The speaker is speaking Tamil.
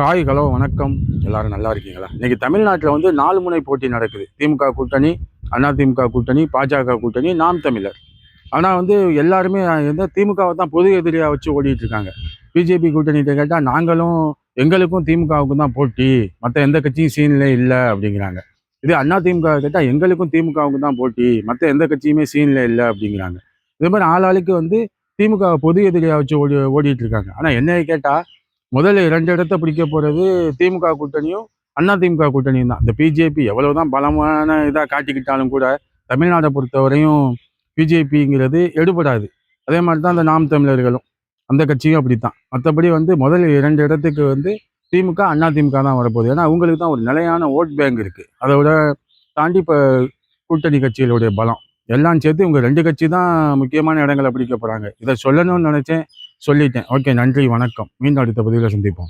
காய் ஹலோ வணக்கம். எல்லாரும் நல்லா இருக்கீங்களா? இன்னைக்கு தமிழ்நாட்டில் வந்து நாலு முனை போட்டி நடக்குது. திமுக கூட்டணி அதிமுக கூட்டணி பாஜக கூட்டணி நாம் தமிழர். ஆனால் வந்து எல்லாருமே வந்து திமுகவை தான் பொது எதிரியாக வச்சு ஓடிட்டு இருக்காங்க. பிஜேபி கூட்டணிகிட்ட கேட்டால் நாங்களும் எங்களுக்கும் திமுகவுக்கும் தான் போட்டி. மற்ற எந்த கட்சியும் சீனில் இல்லை அப்படிங்கிறாங்க. இது அண்ணா திமுக கேட்டால் எங்களுக்கும் திமுகவுக்கும் தான் போட்டி. மற்ற எந்த கட்சியுமே சீனில் இல்லை அப்படிங்கிறாங்க. இதே மாதிரி ஆளாளுக்கு வந்து திமுக பொது எதிரியாக வச்சு ஓடி ஓடிட்டு இருக்காங்க. ஆனால் என்னையை கேட்டால் முதல்ல இரண்டு இடத்த பிடிக்க போகிறது திமுக கூட்டணியும் அண்ணா திமுக கூட்டணியும் தான். இந்த பிஜேபி எவ்வளவுதான் பலமான இதாக காட்டிக்கிட்டாலும் கூட தமிழ்நாட்டை பொறுத்தவரையும் பிஜேபிங்கிறது எடுபடாது. அதே மாதிரி தான் இந்த நாம் தமிழர்களும். அந்த கட்சியும் அப்படித்தான். மற்றபடி வந்து முதல் இரண்டு இடத்துக்கு வந்து திமுக அண்ணா திமுக தான் வரப்போகுது. ஏன்னா அவங்களுக்கு தான் ஒரு நிலையான ஓட் பேங்க் இருக்குது அதோட தாண்டி இப்போ கூட்டணி கட்சிகளுடைய பலம். எல்லாம் சேர்த்து இவங்க ரெண்டு கட்சி தான் முக்கியமான இடங்களை பிடிக்க போகிறாங்க இதை சொல்லணும்னு நினச்சேன். சொல்லிட்டேன். ஓகே நன்றி வணக்கம். மீண்டும் அடுத்த பதிவில் சந்திப்போம்.